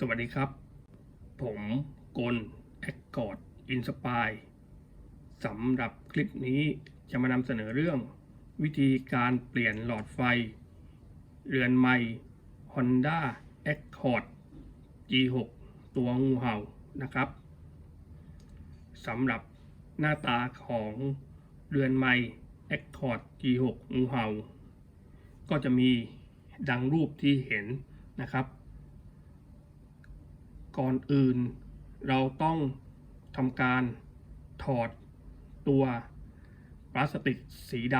สวัสดีครับ ผมกลแอคกอร์ดอินสปายสำหรับคลิปนี้จะมานำเสนอเรื่อง วิธีการเปลี่ยนหลอดไฟ เรือนไม้ Honda Accord G6 ตัวงูเห่านะครับสำหรับหน้าตาของเรือนไม้ Accord G6 งูเห่า ก็จะมีดังรูปที่เห็นนะครับ ก่อนอื่น เราต้องทำการถอดตัวพลาสติกสีด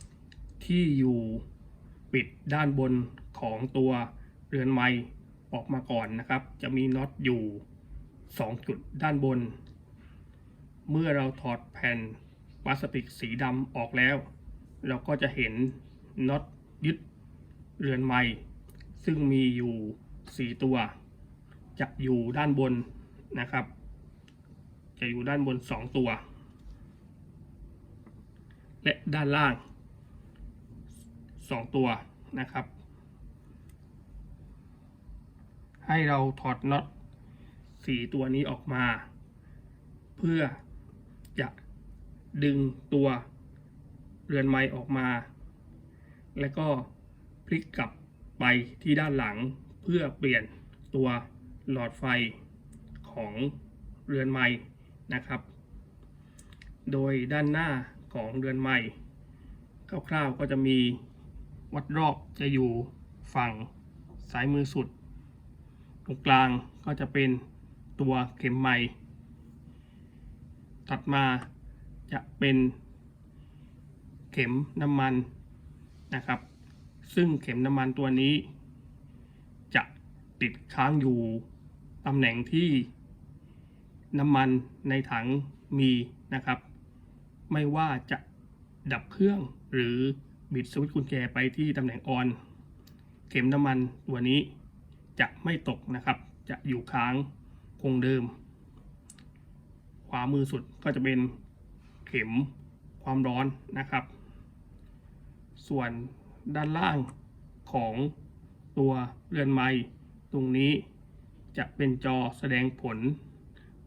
ำที่อยู่ปิดด้านบนของตัวเรือนไม้ออกมาก่อนนะครับ จะมีน็อตอยู่ 2 จุดด้านบน เมื่อเราถอดแผ่นพลาสติกสีดำออกแล้ว เราก็จะเห็นน็อตยึดเรือนไม้ซึ่งมีอยู่ 4 ตัว จะอยู่ด้านบนนะครับ จะอยู่ด้านบน 2 ตัว และด้านล่าง 2 ตัวนะครับ ให้เราถอดน็อต4ตัวนี้ออกมา เพื่อจะดึงตัวเรือนไม้ออกมา แล้วก็พลิกกลับไปที่ด้านหลังเพื่อเปลี่ยนตัว หลอดไฟของเรือนไม้นะครับ โดยด้านหน้าของเรือนไม้คร่าวๆก็จะมีวัดรอบจะอยู่ฝั่งซ้ายมือสุด ตรงกลางก็จะเป็นตัวเข็มไม้ถัดมาจะเป็นเข็มน้ำมันนะครับ ซึ่งเข็มน้ำมันตัวนี้ จะติดค้างอยู่ ตำแหน่งที่น้ำมันในถังมีนะครับ ไม่ว่าจะดับเครื่องหรือบิดสวิตช์กุญแจไปที่ตำแหน่งออน เข็มน้ำมันตัวนี้จะไม่ตกนะครับ จะอยู่ค้างคงเดิม ขวามือสุดก็จะเป็นเข็มความร้อนนะครับ ส่วนด้านล่างของตัวเรือนไม้ตรงนี้ จะเป็นจอแสดงผล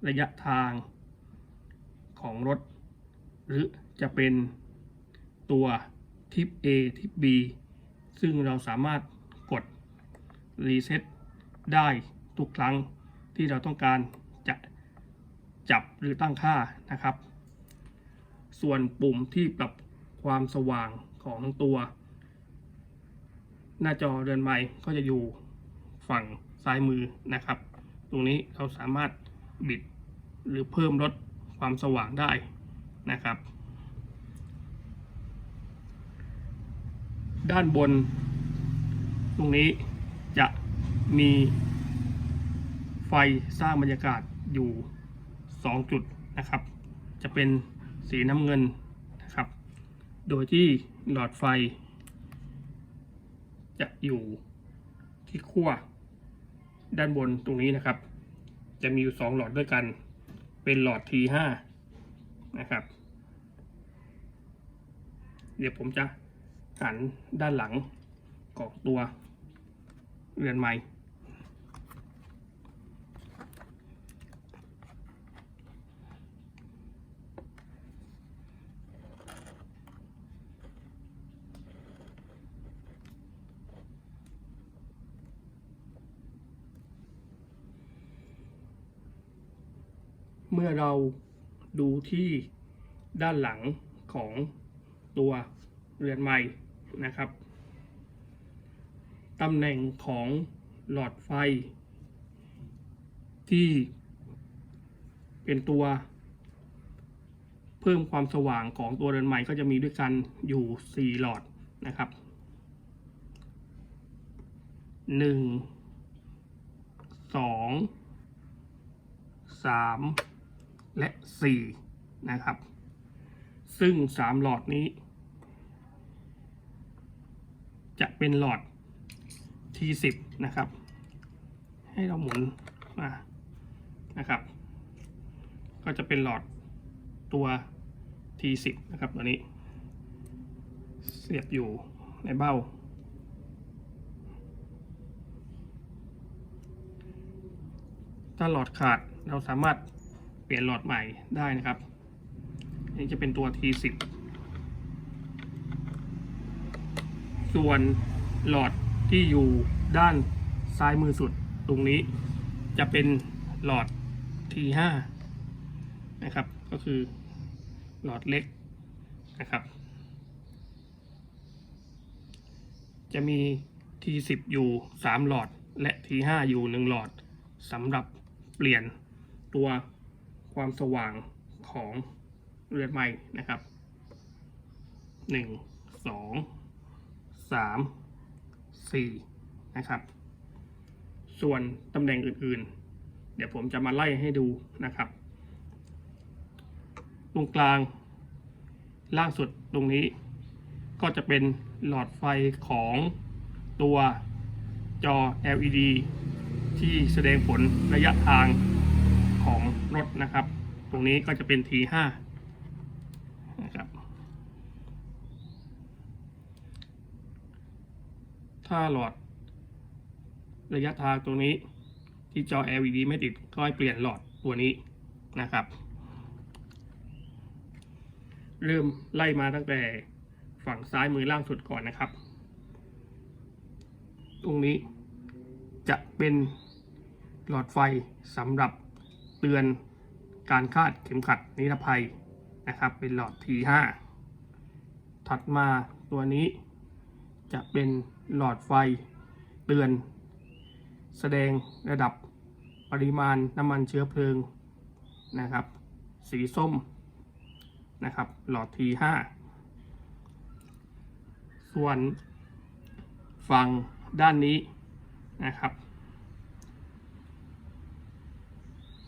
ระยะทางของรถ หรือจะเป็นตัวทิป A ทิป B ซึ่งเราสามารถกดรีเซ็ตได้ทุกครั้งที่เราต้องการจะจับหรือตั้งค่านะครับ ส่วนปุ่มที่ปรับความสว่างของตัว หน้าจอเรือนไม้ก็จะอยู่ฝั่ง ซ้ายมือนะครับ ตรงนี้เราสามารถบิดหรือเพิ่มลดความสว่างได้นะครับ ด้านบน ตรงนี้จะมีไฟสร้างบรรยากาศอยู่ 2 จุดนะครับ จะเป็นสีน้ำเงินนะครับ โดยที่หลอดไฟ จะอยู่ที่ขั้ว ด้านบนตรงนี้นะครับ จะมีอยู่สองหลอดด้วยกัน เป็นหลอด T5 นะครับ เดี๋ยวผมจะหันด้านหลังของตัวเรือนไม้ เมื่อเราดูที่ด้านหลังของตัวเรือนไม้นะครับ ตำแหน่งของหลอดไฟ ที่เป็นตัวเพิ่มความสว่างของตัวเรือนไม้ก็จะมีด้วยกันอยู่ 4 หลอดนะครับหนึ่งสองสาม และ 4 นะครับ ซึ่ง 3 หลอดนี้ จะเป็นหลอด T10 นะครับ ให้เราหมุนมานะครับ ก็จะเป็นหลอดตัว T10 นะครับตัวนี้ เสียบอยู่ในเบ้า ถ้าหลอดขาดเราสามารถ ปลี่ยนหลอดใหม่ได้นะครับนนี้จะเป็นตัว T10 ส่วนหลอดที่อยู่ด้านซ้ายมือสุดตรงนี้ จะเป็นหลอด T5 นะครับ ก็คือหลอดเล็กนะครับ จะมี T10 อยู่ 3 หลอดและ T5 อยู่ 1 หลอดสำหรับเปลี่ยนตัว ความสว่างของเรือนไม้นะครับ 1 2 3 4 นะครับ ส่วนตำแหน่งอื่นๆ เดี๋ยวผมจะมาไล่ให้ดูนะครับ ตรงกลางล่างสุดตรงนี้ ก็จะเป็นหลอดไฟของตัวจอ LED ที่แสดงผลระยะทาง ของรถนะครับ ตรงนี้ก็จะเป็น T5 นะครับ ถ้าหลอด ระยะทางตรงนี้ที่จอ LED ไม่ติดก็ให้เปลี่ยนหลอดตัวนี้นะครับ เริ่มไล่มาตั้งแต่ฝั่งซ้ายมือล่างสุดก่อนนะครับ ตรงนี้จะเป็นหลอดไฟสำหรับ เตือนการคาดเข็มขัดนิรภัยนะครับ เป็นหลอด T5 ถัดมาตัวนี้จะเป็นหลอดไฟเตือน แสดงระดับปริมาณน้ำมันเชื้อเพลิงนะครับ สีส้มนะครับ หลอด T5 ส่วนฝั่งด้านนี้นะครับ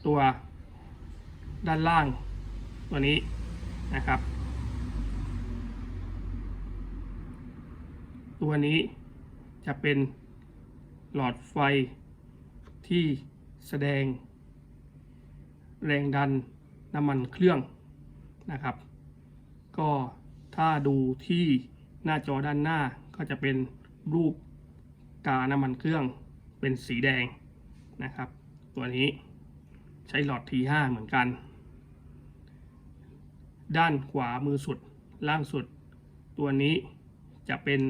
ตัวด้านล่างตัวนี้นะครับ ตัวนี้จะเป็นหลอดไฟที่แสดง แรงดันน้ำมันเครื่องนะครับ ก็ถ้าดูที่หน้าจอด้านหน้าก็จะเป็นรูปกาน้ำมันเครื่องเป็นสีแดงนะครับ ตัวนี้ ใช้หลอด T5 เหมือนกัน ด้านขวามือสุดล่างสุด ตัวนี้จะเป็น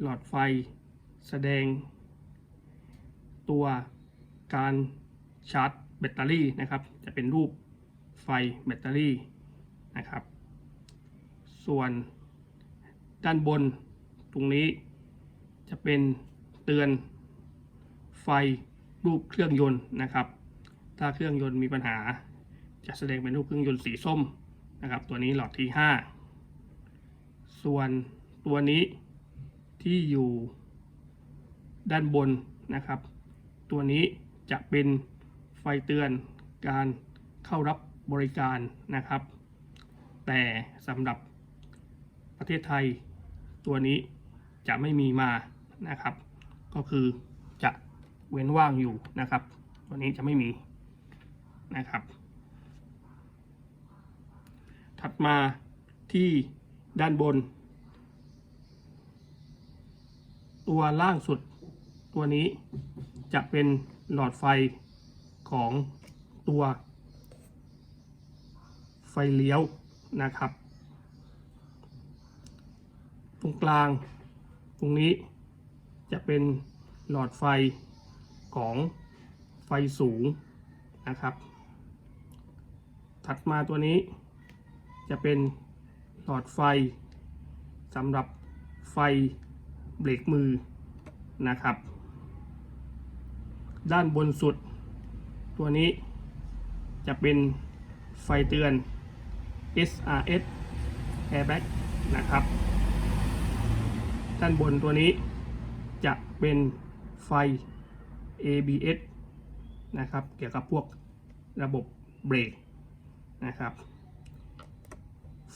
หลอดไฟแสดง ตัวการชาร์จแบตเตอรี่นะครับ จะเป็นรูปไฟแบตเตอรี่นะครับ ส่วนด้านบนตรงนี้จะเป็นเตือนไฟรูปเครื่องยนต์นะครับ ถ้าเครื่องยนต์มีปัญหา จะแสดงเป็นรูปเครื่องยนต์สีส้มนะครับ ตัวนี้หลอดที่ 5 ส่วนตัวนี้ที่อยู่ด้านบนนะครับ ตัวนี้จะเป็นไฟเตือนการเข้ารับบริการนะครับ แต่สำหรับประเทศไทย ตัวนี้จะไม่มีมานะครับ ก็คือจะเว้นว่างอยู่นะครับ ตัวนี้จะไม่มี นะครับ ถัดมาที่ด้านบน ตัวล่างสุดตัวนี้จะเป็นหลอดไฟของตัวไฟเลี้ยวนะครับ ตรงกลางตรงนี้จะเป็นหลอดไฟของไฟสูงนะครับ ถัดมาตัวนี้ จะเป็นหลอดไฟสำหรับไฟเบรกมือนะครับ ด้านบนสุด ตัวนี้จะเป็นไฟเตือน SRS airbag นะครับ ด้านบนตัวนี้จะเป็นไฟ ABS นะครับ เกี่ยวกับพวกระบบเบรก นะครับ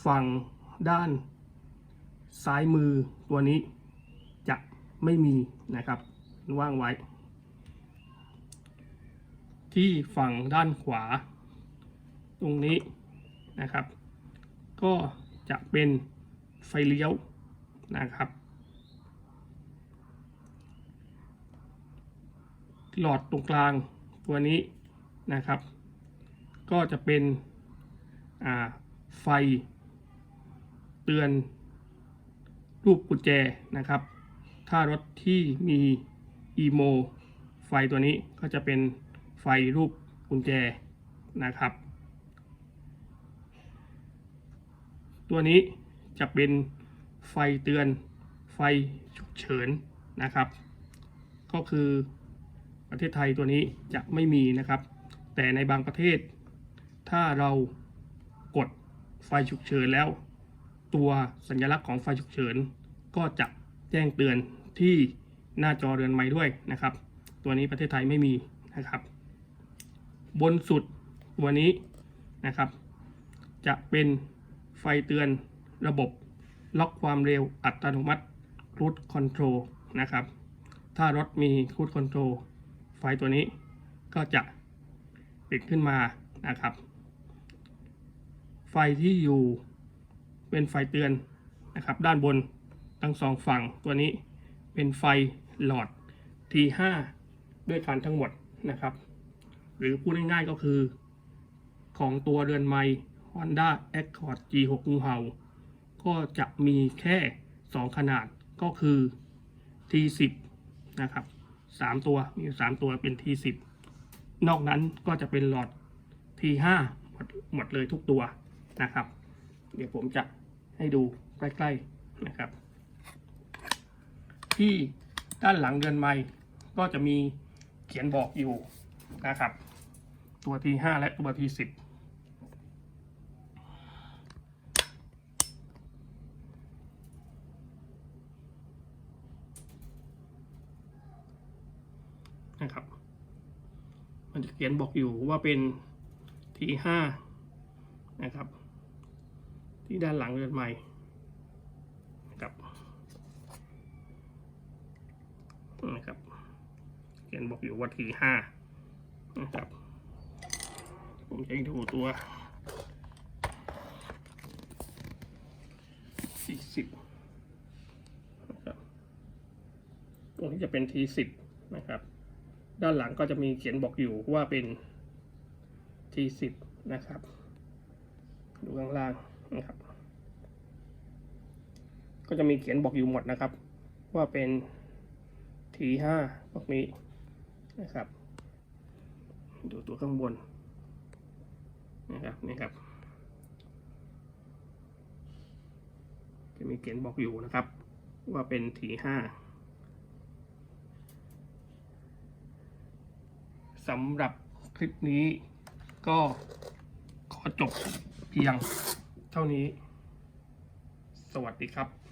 ฝั่งด้านซ้ายมือตัวนี้จะไม่มีนะครับว่างไว้ ที่ฝั่งด้านขวา ตรงนี้นะครับ ก็จะเป็นไฟเลี้ยวนะครับ หลอดตรงกลางตัวนี้นะครับ ก็จะเป็น ไฟ เตือน รูปกุญแจนะครับ ถ้ารถที่มีอีโมไฟตัวนี้ก็จะเป็นไฟรูปกุญแจนะครับ ตัวนี้จะเป็นไฟเตือนไฟฉุกเฉินนะครับ ก็คือประเทศไทยตัวนี้จะไม่มีนะครับ แต่ในบางประเทศ ถ้าเรา กดไฟฉุกเฉินแล้ว ตัวสัญลักษณ์ของไฟฉุกเฉิน ก็จะแจ้งเตือนที่หน้าจอเรือนไม้ด้วยนะครับ ตัวนี้ประเทศไทยไม่มีนะครับ บนสุดตัวนี้นะครับ จะเป็นไฟเตือนระบบล็อกความเร็วอัตโนมัติ Cruise Control นะครับ ถ้ารถมี Cruise Control ไฟตัวนี้ก็จะปิดขึ้นมานะครับ ไฟที่อยู่เป็นไฟเตือนนะครับ ด้านบนทั้งสองฝั่งตัวนี้เป็นไฟหลอด T5 ด้วยกันทั้งหมดนะครับ หรือพูดง่ายๆก็คือ ของตัวเรือนไม้ Honda Accord G6 งูเห่า ก็จะมีแค่ 2 ขนาดก็คือ T10 นะครับ 3 ตัวมี3ตัวเป็น T10 นอกนั้นก็จะเป็นหลอด T5 หมดหมดเลยทุกตัว นะครับ เดี๋ยวผมจะให้ดูใกล้ๆนะครับ ที่ด้านหลังเรือนไม้ก็จะมีเขียนบอกอยู่นะครับ ตัว T5 และตัว T10 นะครับ มันจะเขียนบอกอยู่ว่าเป็น T5 นะครับ ที่ด้านหลังเรือนไม้นะครับนะครับเขียนบอกอยู่ว่า T5 นะครับ ผมจะดูตัว40นะครับตัวนี้จะเป็น T10 นะครับ ด้านหลังก็จะมีเขียนบอกอยู่ว่าเป็น T10 นะครับ ดูข้างล่าง นะครับ ก็จะมีเขียนบอกอยู่หมดนะครับ ว่าเป็น T5 พวกนี้นะครับ ดูตัวข้างบนนะครับนี่ครับ จะมีเขียนบอกอยู่นะครับ ว่าเป็น T5 สำหรับคลิปนี้ก็ขอจบเพียง เท่านี้ สวัสดีครับ